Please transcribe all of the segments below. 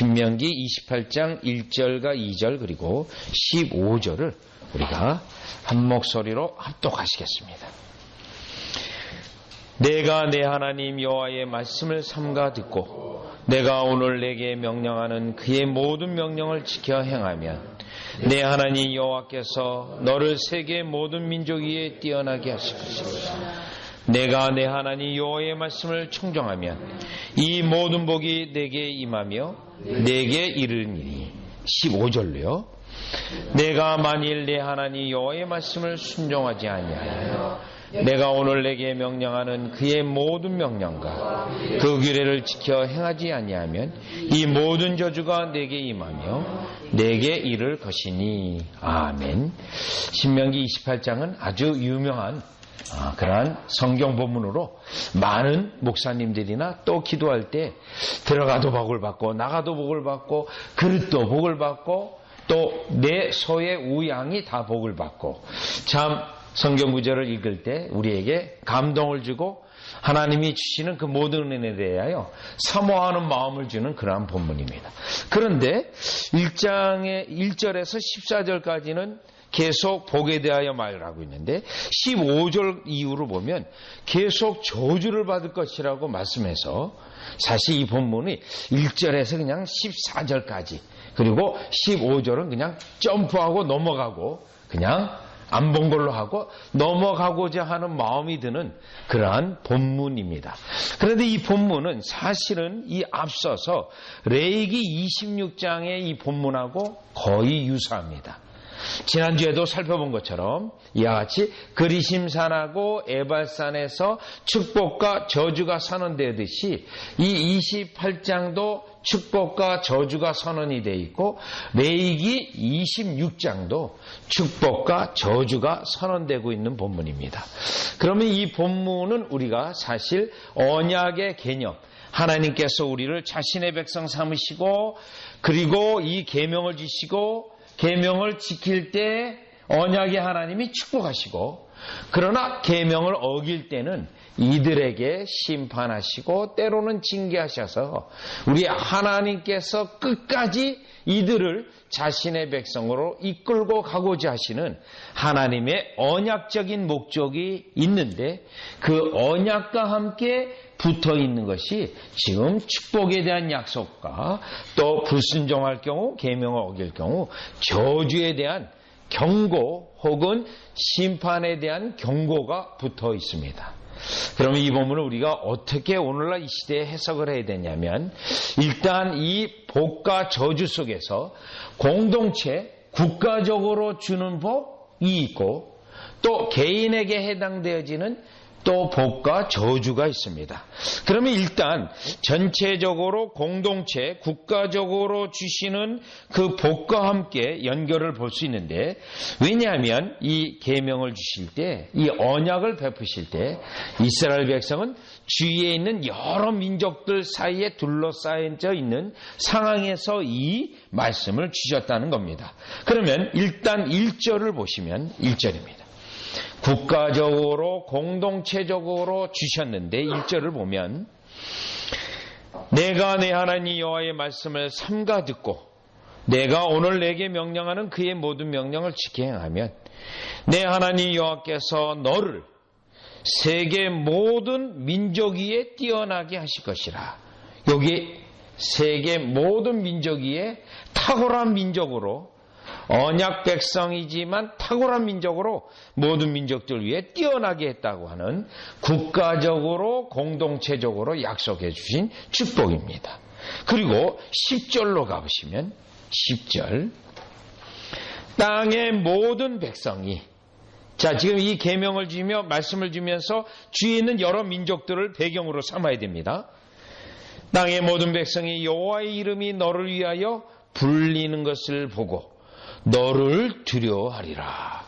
신명기 28장 1절과 2절 그리고 15절을 우리가 한 목소리로 합독하시겠습니다. 내가 내 하나님 여호와의 말씀을 삼가 듣고 내가 오늘 내게 명령하는 그의 모든 명령을 지켜 행하면 내 하나님 여호와께서 너를 세계 모든 민족 위에 뛰어나게 하실 것이다. 내가 내 하나님 여호와의 말씀을 청정하면 이 모든 복이 내게 임하며 내게 이르니니 15절로요. 내가 만일 내 하나님 여호와의 말씀을 순종하지 아니하여 내가 오늘 내게 명령하는 그의 모든 명령과 그 규례를 지켜 행하지 아니하면 이 모든 저주가 내게 임하며 내게 이를 것이니 아멘. 신명기 28장은 아주 유명한 아, 그러한 성경 본문으로 많은 목사님들이나 또 기도할 때 들어가도 복을 받고 나가도 복을 받고 그릇도 복을 받고 또 내 소의 우양이 다 복을 받고 참 성경 구절을 읽을 때 우리에게 감동을 주고 하나님이 주시는 그 모든 은혜에 대하여 사모하는 마음을 주는 그러한 본문입니다. 그런데 1장의 1절에서 14절까지는 계속 복에 대하여 말을 하고 있는데 15절 이후로 보면 계속 저주를 받을 것이라고 말씀해서 사실 이 본문이 1절에서 그냥 14절까지 그리고 15절은 그냥 점프하고 넘어가고 그냥 안 본 걸로 하고 넘어가고자 하는 마음이 드는 그러한 본문입니다. 그런데 이 본문은 사실은 이 앞서서 레이기 26장의 이 본문하고 거의 유사합니다. 지난주에도 살펴본 것처럼 이와 같이 그리심산하고 에발산에서 축복과 저주가 선언되듯이 이 28장도 축복과 저주가 선언이 되어 있고 레이기 26장도 축복과 저주가 선언되고 있는 본문입니다. 그러면 이 본문은 우리가 사실 언약의 개념 하나님께서 우리를 자신의 백성 삼으시고 그리고 이 계명을 주시고 계명을 지킬 때 언약의 하나님이 축복하시고 그러나 계명을 어길 때는 이들에게 심판하시고 때로는 징계하셔서 우리 하나님께서 끝까지 이들을 자신의 백성으로 이끌고 가고자 하시는 하나님의 언약적인 목적이 있는데 그 언약과 함께 붙어 있는 것이 지금 축복에 대한 약속과 또 불순종할 경우 계명을 어길 경우 저주에 대한 경고 혹은 심판에 대한 경고가 붙어 있습니다. 그러면 이 본문을 우리가 어떻게 오늘날 이 시대에 해석을 해야 되냐면 일단 이 복과 저주 속에서 공동체 국가적으로 주는 복이 있고 또 개인에게 해당되어지는 또 복과 저주가 있습니다. 그러면 일단 전체적으로 공동체 국가적으로 주시는 그 복과 함께 연결을 볼 수 있는데 왜냐하면 이 계명을 주실 때 이 언약을 베푸실 때 이스라엘 백성은 주위에 있는 여러 민족들 사이에 둘러싸여 있는 상황에서 이 말씀을 주셨다는 겁니다. 그러면 일단 1절을 보시면 1절입니다. 국가적으로 공동체적으로 주셨는데 1절을 보면 내가 내 하나님 여호와의 말씀을 삼가 듣고 내가 오늘 내게 명령하는 그의 모든 명령을 지켜 행하면 내 하나님 여호와께서 너를 세계 모든 민족 위에 뛰어나게 하실 것이라. 여기 세계 모든 민족 위에 탁월한 민족으로 언약 백성이지만 탁월한 민족으로 모든 민족들 위해 뛰어나게 했다고 하는 국가적으로 공동체적으로 약속해 주신 축복입니다. 그리고 10절로 가보시면 10절 땅의 모든 백성이 자 지금 이 계명을 주며 말씀을 주면서 주위에 있는 여러 민족들을 배경으로 삼아야 됩니다. 땅의 모든 백성이 여호와의 이름이 너를 위하여 불리는 것을 보고 너를 두려워하리라.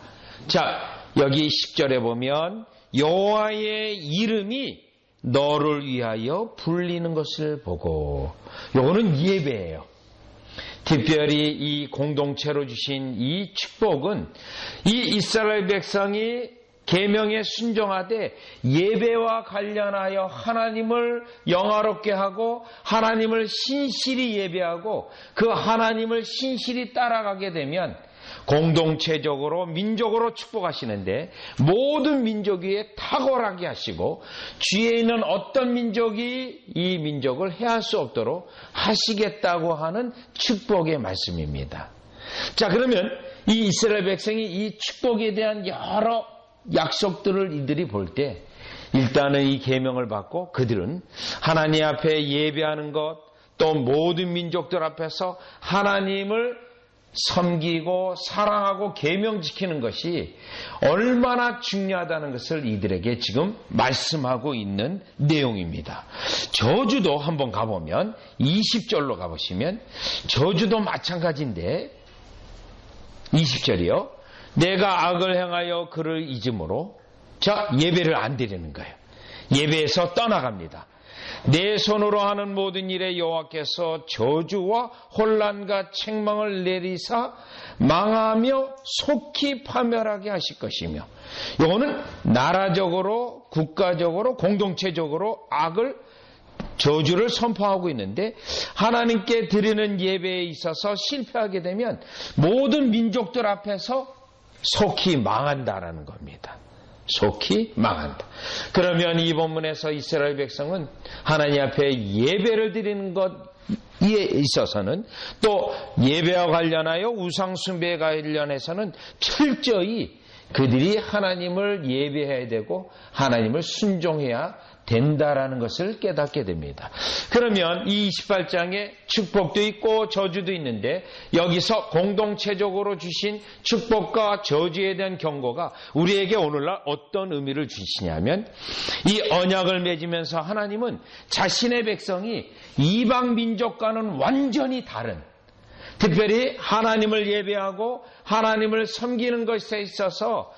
자, 여기 10절에 보면 여호와의 이름이 너를 위하여 불리는 것을 보고 요거는 예배예요. 특별히 이 공동체로 주신 이 축복은 이 이스라엘 백성이 계명에 순종하되 예배와 관련하여 하나님을 영화롭게 하고 하나님을 신실히 예배하고 그 하나님을 신실히 따라가게 되면 공동체적으로 민족으로 축복하시는데 모든 민족 위에 탁월하게 하시고 주위에 있는 어떤 민족이 이 민족을 해할 수 없도록 하시겠다고 하는 축복의 말씀입니다. 자 그러면 이 이스라엘 백성이 이 축복에 대한 여러 약속들을 이들이 볼 때 일단은 이 계명을 받고 그들은 하나님 앞에 예배하는 것 또 모든 민족들 앞에서 하나님을 섬기고 사랑하고 계명 지키는 것이 얼마나 중요하다는 것을 이들에게 지금 말씀하고 있는 내용입니다. 저주도 한번 가보면 20절로 가보시면 저주도 마찬가지인데 20절이요. 내가 악을 행하여 그를 잊음으로 자 예배를 안 드리는 거예요. 예배에서 떠나갑니다. 내 손으로 하는 모든 일에 여호와께서 저주와 혼란과 책망을 내리사 망하며 속히 파멸하게 하실 것이며 이거는 나라적으로 국가적으로 공동체적으로 악을 저주를 선포하고 있는데 하나님께 드리는 예배에 있어서 실패하게 되면 모든 민족들 앞에서 속히 망한다라는 겁니다. 속히 망한다. 그러면 이 본문에서 이스라엘 백성은 하나님 앞에 예배를 드리는 것에 있어서는 또 예배와 관련하여 우상숭배에 관련해서는 철저히 그들이 하나님을 예배해야 되고 하나님을 순종해야 된다라는 것을 깨닫게 됩니다. 그러면 이 28장에 축복도 있고 저주도 있는데 여기서 공동체적으로 주신 축복과 저주에 대한 경고가 우리에게 오늘날 어떤 의미를 주시냐면 이 언약을 맺으면서 하나님은 자신의 백성이 이방 민족과는 완전히 다른 특별히 하나님을 예배하고 하나님을 섬기는 것에 있어서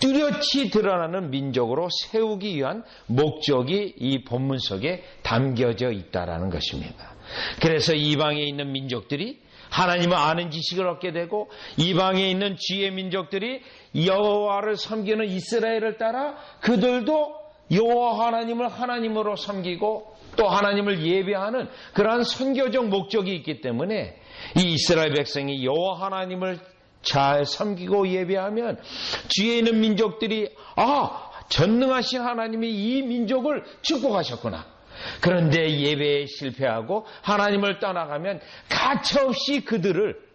뚜렷이 드러나는 민족으로 세우기 위한 목적이 이 본문 속에 담겨져 있다라는 것입니다. 그래서 이방에 있는 민족들이 하나님을 아는 지식을 얻게 되고 이방에 있는 지혜 민족들이 여호와를 섬기는 이스라엘을 따라 그들도 여호와 하나님을 하나님으로 섬기고 또 하나님을 예배하는 그러한 선교적 목적이 있기 때문에 이 이스라엘 백성이 여호와 하나님을 잘 섬기고 예배하면 주위에 있는 민족들이 아 전능하신 하나님이 이 민족을 축복하셨구나. 그런데 예배에 실패하고 하나님을 떠나가면 가차없이 그들을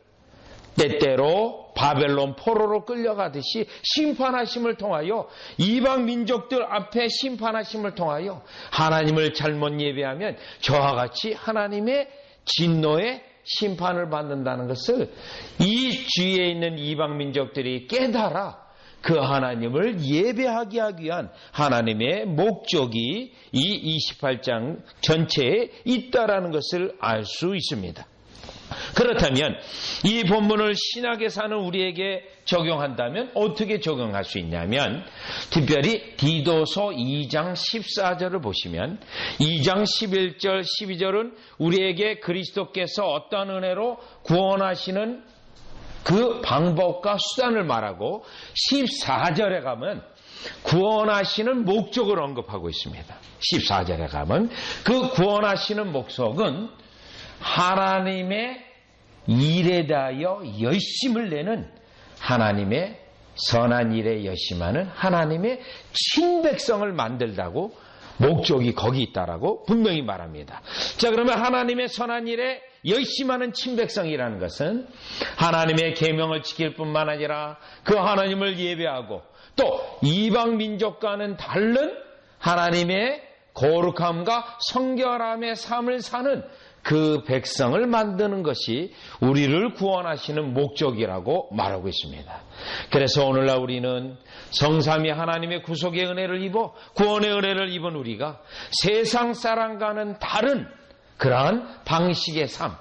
때때로 바벨론 포로로 끌려가듯이 심판하심을 통하여 이방 민족들 앞에 심판하심을 통하여 하나님을 잘못 예배하면 저와 같이 하나님의 진노에 심판을 받는다는 것을 이 주위에 있는 이방 민족들이 깨달아 그 하나님을 예배하게 하기 위한 하나님의 목적이 이 28장 전체에 있다라는 것을 알 수 있습니다. 그렇다면 이 본문을 신학에 사는 우리에게 적용한다면 어떻게 적용할 수 있냐면 특별히 디도서 2장 14절을 보시면 2장 11절 12절은 우리에게 그리스도께서 어떤 은혜로 구원하시는 그 방법과 수단을 말하고 14절에 가면 구원하시는 목적을 언급하고 있습니다. 14절에 가면 그 구원하시는 목적은 하나님의 일에 대하여 열심을 내는 하나님의 선한 일에 열심하는 하나님의 친백성을 만들다고 목적이 거기 있다라고 분명히 말합니다. 자, 그러면 하나님의 선한 일에 열심하는 친백성이라는 것은 하나님의 계명을 지킬 뿐만 아니라 그 하나님을 예배하고 또 이방 민족과는 다른 하나님의 거룩함과 성결함의 삶을 사는 그 백성을 만드는 것이 우리를 구원하시는 목적이라고 말하고 있습니다. 그래서 오늘날 우리는 성삼이 하나님의 구속의 은혜를 입어 구원의 은혜를 입은 우리가 세상 사람과는 다른 그러한 방식의 삶,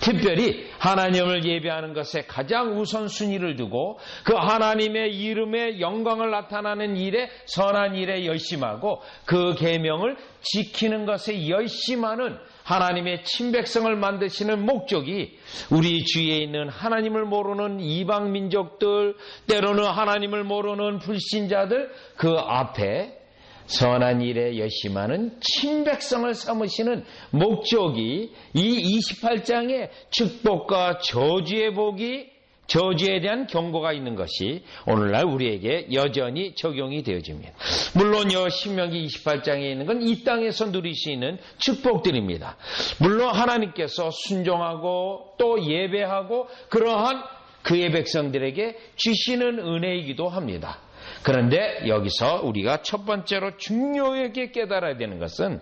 특별히 하나님을 예배하는 것에 가장 우선순위를 두고 그 하나님의 이름의 영광을 나타나는 일에 선한 일에 열심하고 그 계명을 지키는 것에 열심하는 하나님의 친백성을 만드시는 목적이 우리 주위에 있는 하나님을 모르는 이방 민족들, 때로는 하나님을 모르는 불신자들 그 앞에 선한 일에 열심하는 친백성을 삼으시는 목적이 이 28장의 축복과 저주의 복이 저주에 대한 경고가 있는 것이 오늘날 우리에게 여전히 적용이 되어집니다. 물론 여 신명기 28장에 있는 건 이 땅에서 누릴 수 있는 축복들입니다. 물론 하나님께서 순종하고 또 예배하고 그러한 그의 백성들에게 주시는 은혜이기도 합니다. 그런데 여기서 우리가 첫 번째로 중요하게 깨달아야 되는 것은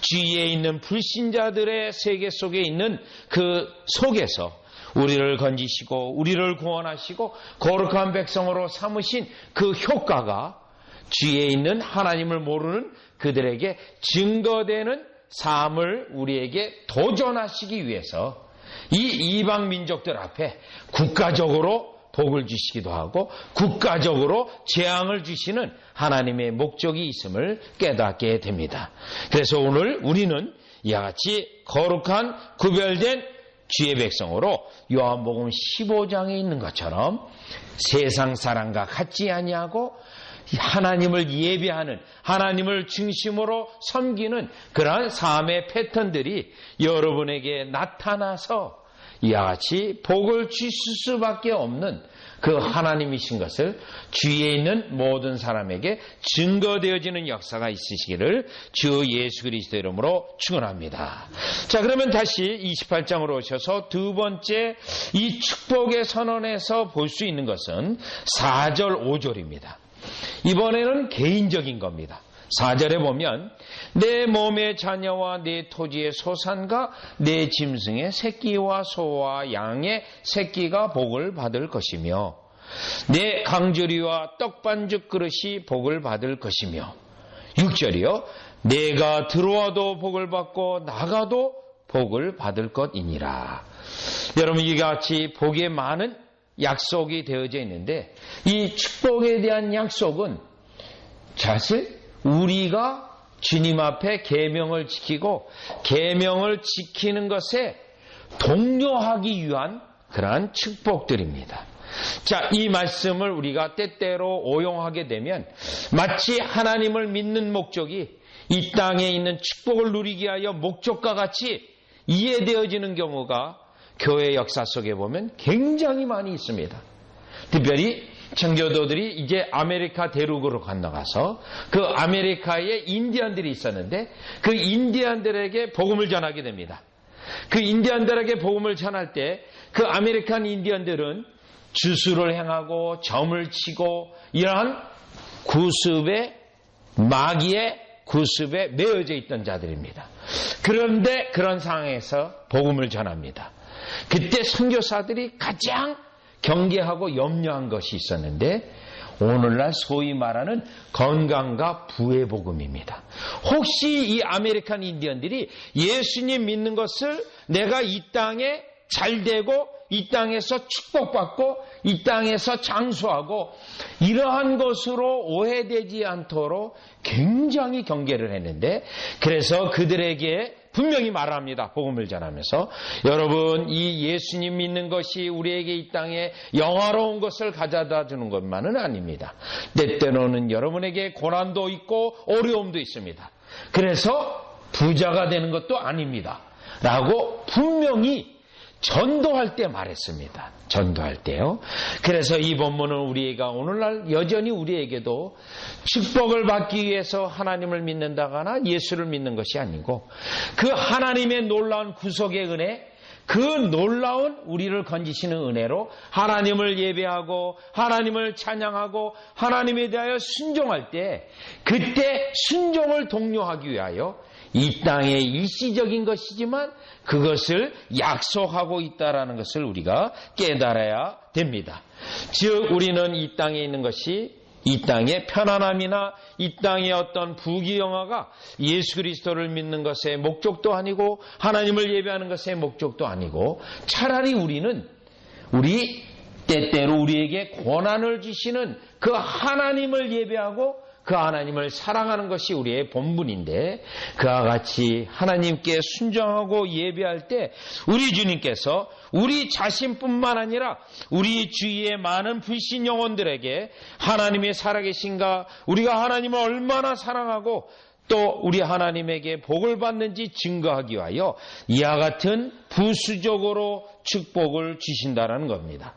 주위에 있는 불신자들의 세계 속에 있는 그 속에서 우리를 건지시고 우리를 구원하시고 거룩한 백성으로 삼으신 그 효과가 주위에 있는 하나님을 모르는 그들에게 증거되는 삶을 우리에게 도전하시기 위해서 이 이방 민족들 앞에 국가적으로 복을 주시기도 하고 국가적으로 재앙을 주시는 하나님의 목적이 있음을 깨닫게 됩니다. 그래서 오늘 우리는 이와 같이 거룩한 구별된 주의 백성으로 요한복음 15장에 있는 것처럼 세상 사람과 같지 아니하고 하나님을 예배하는 하나님을 중심으로 섬기는 그러한 삶의 패턴들이 여러분에게 나타나서 이와 같이 복을 주실 수밖에 없는 그 하나님이신 것을 주위에 있는 모든 사람에게 증거되어지는 역사가 있으시기를 주 예수 그리스도 이름으로 축원합니다. 자, 그러면 다시 28장으로 오셔서 두 번째 이 축복의 선언에서 볼 수 있는 것은 4절 5절입니다. 이번에는 개인적인 겁니다. 4절에 보면 내 몸의 자녀와 내 토지의 소산과 내 짐승의 새끼와 소와 양의 새끼가 복을 받을 것이며 내 강조리와 떡반죽 그릇이 복을 받을 것이며 6절이요. 내가 들어와도 복을 받고 나가도 복을 받을 것이니라. 여러분 이같이 복에 많은 약속이 되어져 있는데 이 축복에 대한 약속은 사실 우리가 주님 앞에 계명을 지키고 계명을 지키는 것에 독려하기 위한 그러한 축복들입니다. 자, 이 말씀을 우리가 때때로 오용하게 되면 마치 하나님을 믿는 목적이 이 땅에 있는 축복을 누리기 위하여 목적과 같이 이해되어지는 경우가 교회 역사 속에 보면 굉장히 많이 있습니다. 특별히 청교도들이 이제 아메리카 대륙으로 건너가서 그 아메리카에 인디언들이 있었는데 그 인디언들에게 복음을 전하게 됩니다. 그 인디언들에게 복음을 전할 때 그 아메리칸 인디언들은 주수를 행하고 점을 치고 이러한 구습의 마귀의 구습에 매어져 있던 자들입니다. 그런데 그런 상황에서 복음을 전합니다. 그때 선교사들이 가장 경계하고 염려한 것이 있었는데 오늘날 소위 말하는 건강과 부의 복음입니다. 혹시 이 아메리칸 인디언들이 예수님 믿는 것을 내가 이 땅에 잘 되고 이 땅에서 축복받고 이 땅에서 장수하고 이러한 것으로 오해되지 않도록 굉장히 경계를 했는데 그래서 그들에게 분명히 말합니다. 복음을 전하면서 여러분 이 예수님 믿는 것이 우리에게 이 땅에 영화로운 것을 가져다 주는 것만은 아닙니다. 때때로는 여러분에게 고난도 있고 어려움도 있습니다. 그래서 부자가 되는 것도 아닙니다. 라고 분명히 전도할 때 말했습니다. 전도할 때요. 그래서 이 본문은 우리가 오늘날 여전히 우리에게도 축복을 받기 위해서 하나님을 믿는다거나 예수를 믿는 것이 아니고 그 하나님의 놀라운 구속의 은혜, 그 놀라운 우리를 건지시는 은혜로 하나님을 예배하고 하나님을 찬양하고 하나님에 대하여 순종할 때 그때 순종을 독려하기 위하여 이 땅의 일시적인 것이지만 그것을 약속하고 있다라는 것을 우리가 깨달아야 됩니다. 즉 우리는 이 땅에 있는 것이 이 땅의 편안함이나 이 땅의 어떤 부귀영화가 예수 그리스도를 믿는 것의 목적도 아니고 하나님을 예배하는 것의 목적도 아니고 차라리 우리는 우리 때때로 우리에게 고난을 주시는 그 하나님을 예배하고 그 하나님을 사랑하는 것이 우리의 본분인데 그와 같이 하나님께 순종하고 예배할 때 우리 주님께서 우리 자신뿐만 아니라 우리 주위의 많은 불신 영혼들에게 하나님의 살아계신가 우리가 하나님을 얼마나 사랑하고 또 우리 하나님에게 복을 받는지 증거하기 위하여 이와 같은 부수적으로 축복을 주신다는 겁니다.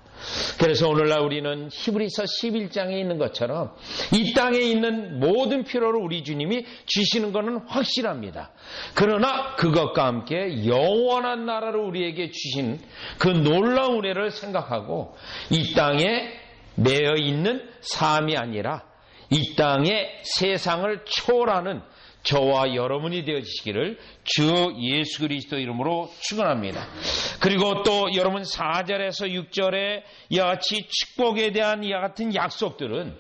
그래서 오늘날 우리는 히브리서 11장에 있는 것처럼 이 땅에 있는 모든 필요를 우리 주님이 주시는 것은 확실합니다. 그러나 그것과 함께 영원한 나라를 우리에게 주신 그 놀라운 은혜를 생각하고 이 땅에 매여 있는 삶이 아니라 이 땅의 세상을 초월하는 저와 여러분이 되어지시기를 주 예수 그리스도 이름으로 축원합니다. 그리고 또 여러분 4절에서 6절에 이와 같이 축복에 대한 이와 같은 약속들은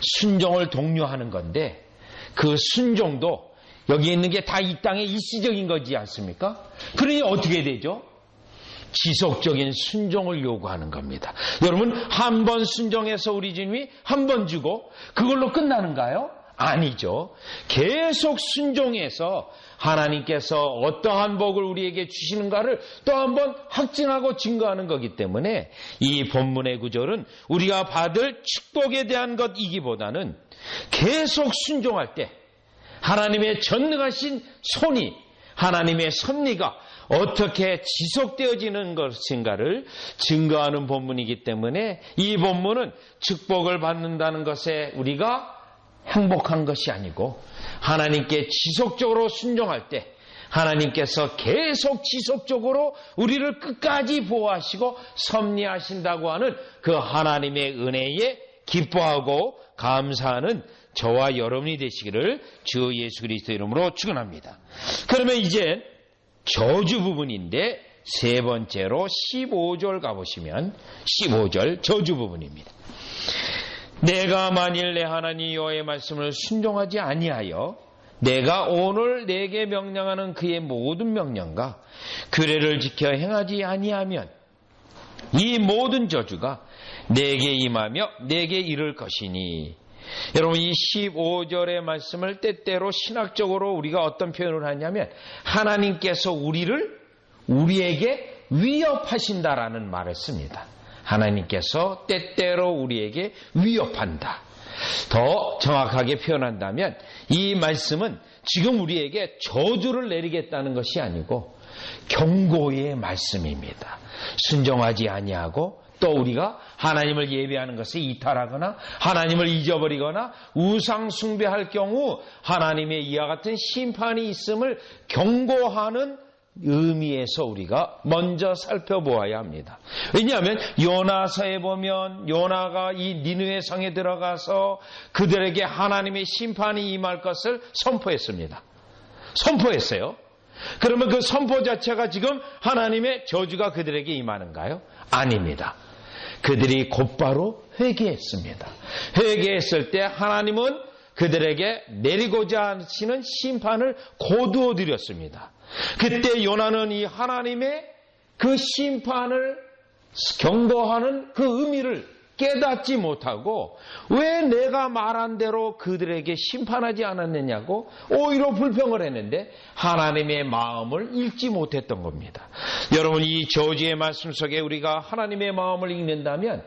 순종을 독려하는 건데 그 순종도 여기 있는 게 다 이 땅의 일시적인 거지 않습니까? 그러니 어떻게 되죠? 지속적인 순종을 요구하는 겁니다. 여러분 한 번 순종해서 우리 주님이 한 번 주고 그걸로 끝나는가요? 아니죠. 계속 순종해서 하나님께서 어떠한 복을 우리에게 주시는가를 또 한번 확증하고 증거하는 거기 때문에 이 본문의 구절은 우리가 받을 축복에 대한 것이기보다는 계속 순종할 때 하나님의 전능하신 손이 하나님의 섭리가 어떻게 지속되어지는 것인가를 증거하는 본문이기 때문에 이 본문은 축복을 받는다는 것에 우리가 행복한 것이 아니고 하나님께 지속적으로 순종할 때 하나님께서 계속 지속적으로 우리를 끝까지 보호하시고 섭리하신다고 하는 그 하나님의 은혜에 기뻐하고 감사하는 저와 여러분이 되시기를 주 예수 그리스도 이름으로 축원합니다. 그러면 이제 저주 부분인데 세 번째로 15절 가보시면 15절 저주 부분입니다. 내가 만일 내 하나님 여호와의 말씀을 순종하지 아니하여 내가 오늘 내게 명령하는 그의 모든 명령과 규례를 지켜 행하지 아니하면 이 모든 저주가 내게 임하며 내게 이를 것이니 여러분 이 15절의 말씀을 때때로 신학적으로 우리가 어떤 표현을 하냐면 하나님께서 우리를 우리에게 위협하신다라는 말을 씁니다. 하나님께서 때때로 우리에게 위협한다. 더 정확하게 표현한다면 이 말씀은 지금 우리에게 저주를 내리겠다는 것이 아니고 경고의 말씀입니다. 순종하지 아니하고 또 우리가 하나님을 예배하는 것에 이탈하거나 하나님을 잊어버리거나 우상 숭배할 경우 하나님의 이와 같은 심판이 있음을 경고하는 의미에서 우리가 먼저 살펴보아야 합니다. 왜냐하면 요나서에 보면 요나가 이 니누의 성에 들어가서 그들에게 하나님의 심판이 임할 것을 선포했습니다. 선포했어요. 그러면 그 선포 자체가 지금 하나님의 저주가 그들에게 임하는가요? 아닙니다. 그들이 곧바로 회개했습니다. 회개했을 때 하나님은 그들에게 내리고자 하시는 심판을 고두어 드렸습니다. 그때 요나는 이 하나님의 그 심판을 경고하는 그 의미를 깨닫지 못하고 왜 내가 말한 대로 그들에게 심판하지 않았느냐고 오히려 불평을 했는데 하나님의 마음을 읽지 못했던 겁니다. 여러분 이 저주의 말씀 속에 우리가 하나님의 마음을 읽는다면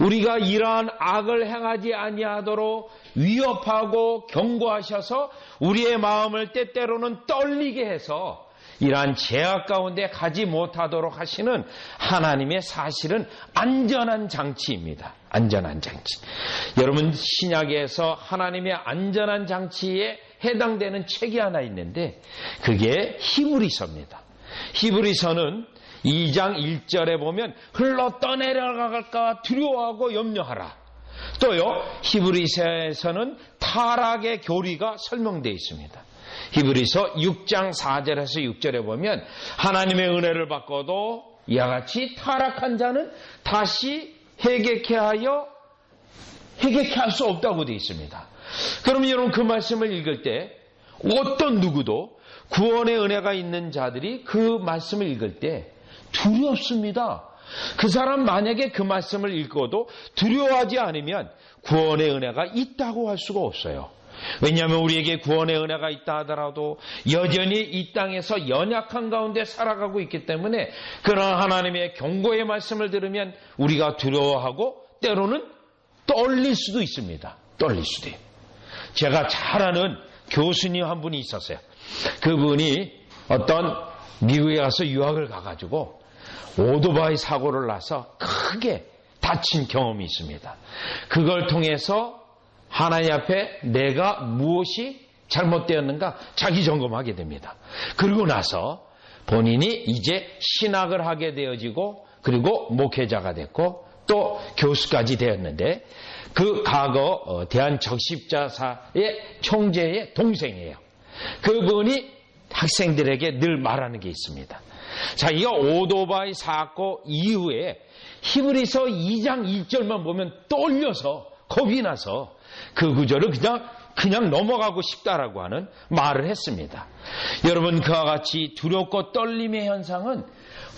우리가 이러한 악을 행하지 아니하도록 위협하고 경고하셔서 우리의 마음을 때때로는 떨리게 해서 이러한 제약 가운데 가지 못하도록 하시는 하나님의 사실은 안전한 장치입니다. 안전한 장치. 여러분 신약에서 하나님의 안전한 장치에 해당되는 책이 하나 있는데 그게 히브리서입니다. 히브리서는 2장 1절에 보면 흘러 떠내려갈까 두려워하고 염려하라. 또요 히브리서에서는 타락의 교리가 설명되어 있습니다. 히브리서 6장 4절에서 6절에 보면 하나님의 은혜를 받고도 이와 같이 타락한 자는 다시 회개케 하여 회개케 할 수 없다고 되어 있습니다. 그럼 여러분 그 말씀을 읽을 때 어떤 누구도 구원의 은혜가 있는 자들이 그 말씀을 읽을 때 두렵습니다. 그 사람 만약에 그 말씀을 읽고도 두려워하지 않으면 구원의 은혜가 있다고 할 수가 없어요. 왜냐하면 우리에게 구원의 은혜가 있다 하더라도 여전히 이 땅에서 연약한 가운데 살아가고 있기 때문에 그런 하나님의 경고의 말씀을 들으면 우리가 두려워하고 때로는 떨릴 수도 있습니다. 떨릴 수도. 제가 잘 아는 교수님 한 분이 있었어요. 그분이 어떤 미국에 가서 유학을 가가지고 오토바이 사고를 나서 크게 다친 경험이 있습니다. 그걸 통해서 하나님 앞에 내가 무엇이 잘못되었는가 자기 점검하게 됩니다. 그리고 나서 본인이 이제 신학을 하게 되어지고 그리고 목회자가 됐고 또 교수까지 되었는데 그 과거 어, 대한적십자사의 총재의 동생이에요. 그분이 학생들에게 늘 말하는 게 있습니다. 자기가 오토바이 사고 이후에 히브리서 2장 1절만 보면 떨려서 겁이 나서 그 구절을 그냥 그냥 넘어가고 싶다라고 하는 말을 했습니다. 여러분 그와 같이 두렵고 떨림의 현상은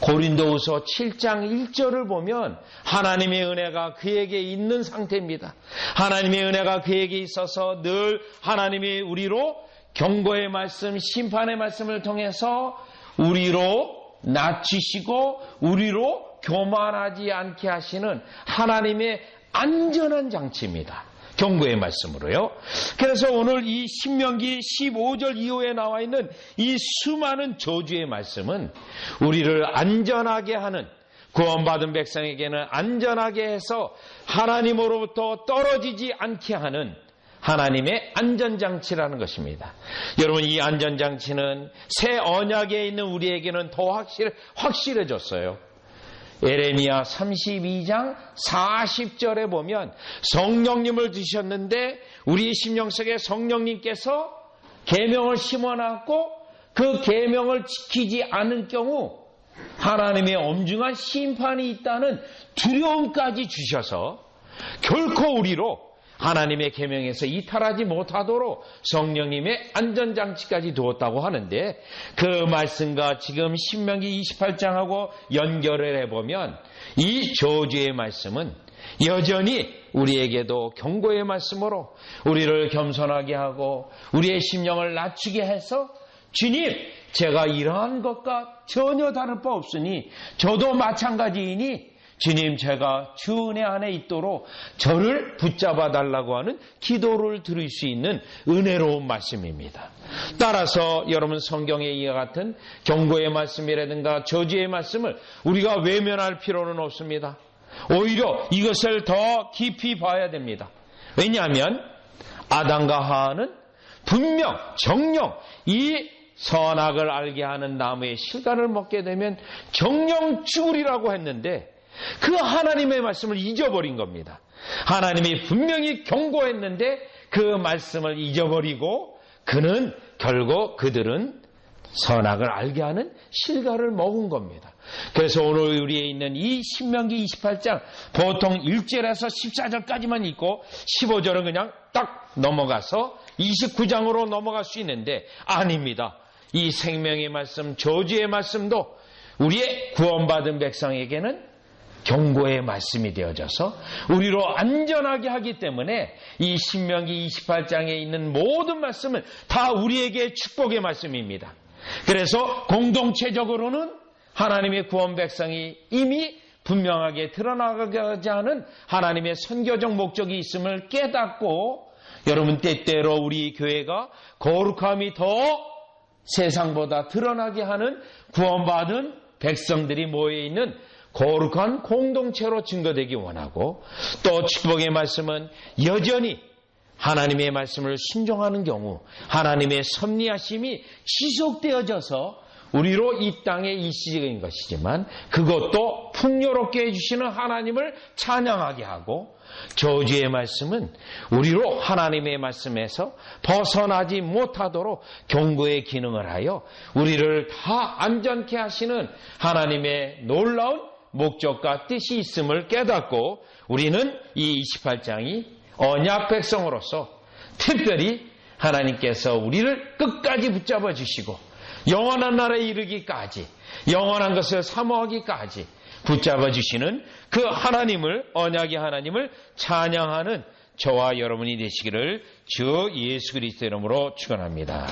고린도후서 7장 1절을 보면 하나님의 은혜가 그에게 있는 상태입니다. 하나님의 은혜가 그에게 있어서 늘 하나님이 우리로 경고의 말씀, 심판의 말씀을 통해서 우리로 낮추시고 우리로 교만하지 않게 하시는 하나님의 안전한 장치입니다. 경고의 말씀으로요. 그래서 오늘 이 신명기 15절 이후에 나와 있는 이 수많은 저주의 말씀은 우리를 안전하게 하는 구원받은 백성에게는 안전하게 해서 하나님으로부터 떨어지지 않게 하는 하나님의 안전장치라는 것입니다. 여러분, 이 안전장치는 새 언약에 있는 우리에게는 더 확실, 확실해졌어요. 에레미야 32장 40절에 보면 성령님을 주셨는데 우리 심령 속에 성령님께서 계명을 심어놨고 그 계명을 지키지 않은 경우 하나님의 엄중한 심판이 있다는 두려움까지 주셔서 결코 우리로 하나님의 계명에서 이탈하지 못하도록 성령님의 안전장치까지 두었다고 하는데 그 말씀과 지금 신명기 28장하고 연결을 해보면 이 저주의 말씀은 여전히 우리에게도 경고의 말씀으로 우리를 겸손하게 하고 우리의 심령을 낮추게 해서 주님, 제가 이러한 것과 전혀 다를 바 없으니 저도 마찬가지이니 주님 제가 주 은혜 안에 있도록 저를 붙잡아 달라고 하는 기도를 들을 수 있는 은혜로운 말씀입니다. 따라서 여러분 성경에 이와 같은 경고의 말씀이라든가 저주의 말씀을 우리가 외면할 필요는 없습니다. 오히려 이것을 더 깊이 봐야 됩니다. 왜냐하면 아담과 하하는 분명 정령 이 선악을 알게 하는 나무의 실과를 먹게 되면 정령 죽으리라고 했는데 그 하나님의 말씀을 잊어버린 겁니다. 하나님이 분명히 경고했는데 그 말씀을 잊어버리고 그는 결국 그들은 선악을 알게 하는 실과를 먹은 겁니다. 그래서 오늘 우리에 있는 이 신명기 28장 보통 1절에서 14절까지만 읽고 15절은 그냥 딱 넘어가서 29장으로 넘어갈 수 있는데 아닙니다. 이 생명의 말씀, 저주의 말씀도 우리의 구원받은 백성에게는 경고의 말씀이 되어져서 우리로 안전하게 하기 때문에 이 신명기 28장에 있는 모든 말씀은 다 우리에게 축복의 말씀입니다. 그래서 공동체적으로는 하나님의 구원 백성이 이미 분명하게 드러나가지 않은 하나님의 선교적 목적이 있음을 깨닫고 여러분 때때로 우리 교회가 거룩함이 더 세상보다 드러나게 하는 구원받은 백성들이 모여 있는 거룩한 공동체로 증거되기 원하고 또 축복의 말씀은 여전히 하나님의 말씀을 순종하는 경우 하나님의 섭리하심이 지속되어져서 우리로 이 땅에 일시적인 것이지만 그것도 풍요롭게 해주시는 하나님을 찬양하게 하고 저주의 말씀은 우리로 하나님의 말씀에서 벗어나지 못하도록 경고의 기능을 하여 우리를 다 안전케 하시는 하나님의 놀라운 목적과 뜻이 있음을 깨닫고 우리는 이 28장이 언약 백성으로서 특별히 하나님께서 우리를 끝까지 붙잡아 주시고 영원한 나라에 이르기까지 영원한 것을 사모하기까지 붙잡아 주시는 그 하나님을 언약의 하나님을 찬양하는 저와 여러분이 되시기를 주 예수 그리스도 이름으로 축원합니다.